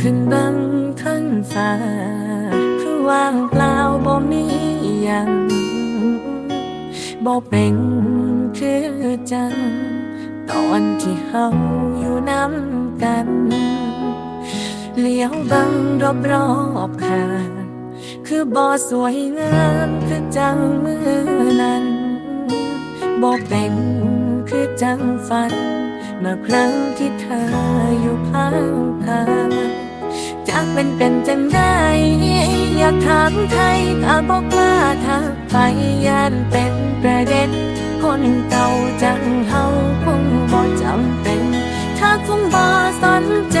ขึ้นบังทั้งฟ้าคือว่างเปล่าบ่มีหยังบ่เป็นคือจัง ตอนที่เฮาอยู่น้ำกัน เลี้ยวบังรอบรอบๆข้าคือบ่สวยงามคือจังมือนั้นบ่เป็นคือจังฝันเมื่อครั้งที่เธออยู่ เป็นเป็นจังได้ อยากถามไทยแต่บอกกล้าทักไปยานเป็นประเด็น คนเก่าจังเฮาคงบ่จำเป็น ถ้าคงบ่สนใจ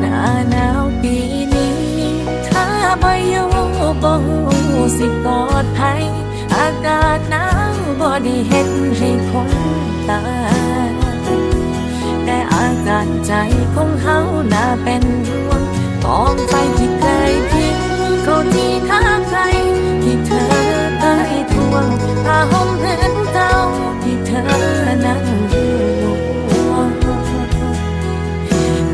หน้าหนาวปีนี้ ถ้าบ่อยู่บ่สิปลอดภัยอากาศหนาวบ่ได้เฮ็ดให้คน เขาที่ทักใคร ที่เธอไปทวงผ้าห่มผืนเก่าที่เธอนั่งอยู่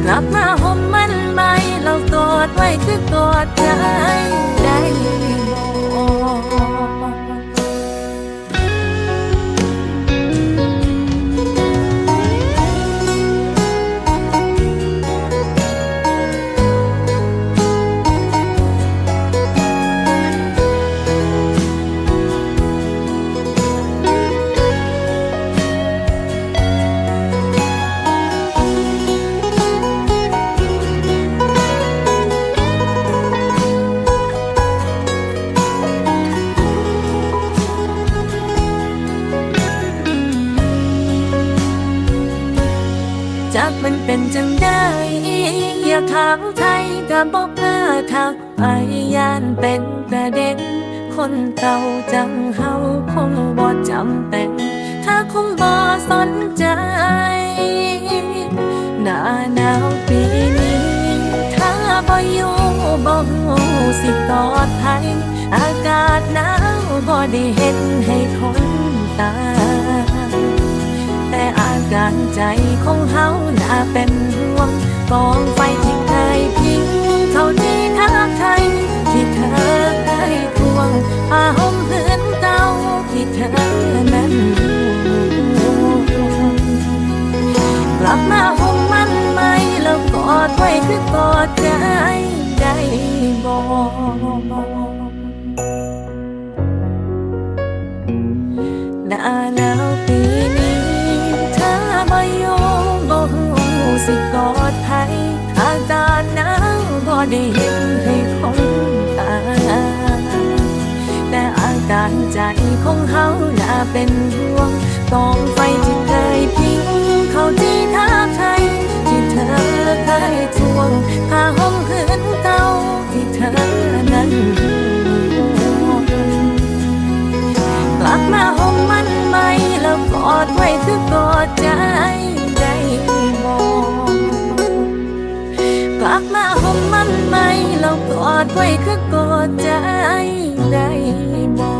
กลับมาห่มมันใหม่เรากอดไว้คือกอดใจ จากมันเป็นจังได้อยากถามไทยก็บอกกล้าทักไปยานเป็นประเด็นคนเก่าจังเฮาคงบ่จำเป็น ถ้าคงบ่สนใจหน้าหนาวปีนี้ถ้าบ่อยู่บ่สิปลอดภัยอากาศหนาวบ่ได้เห็นให้คนตายแต่อา การใจของเฮาน่าเป็นห่วงกองไฟที่เคยทิ้งเขาที่ทักไทยที่เธอเคยทวงผ้าห่มผืนเก่าที่เธอนั้นกลับมาห่มมันใหม่แล้วกอดไว้คือกอดใจได้บอกน้ สิปลอดภัยอากาหนาวบ่ได้เห็นให้คนตาแต่อาการใจของเฮาน่าเป็นห่วงกองไฟที่เคยทิ้งเขาที่ทักไทยที่เธอเคยทวงผ้าห่มผืนเก่าที่เธอนั้นกลับมาห้องมันใหม่แล้วกอดไว้คือกอดใจ ฝากมาห่มมันไหมเรากอดไว้คือกอดใจได้บอก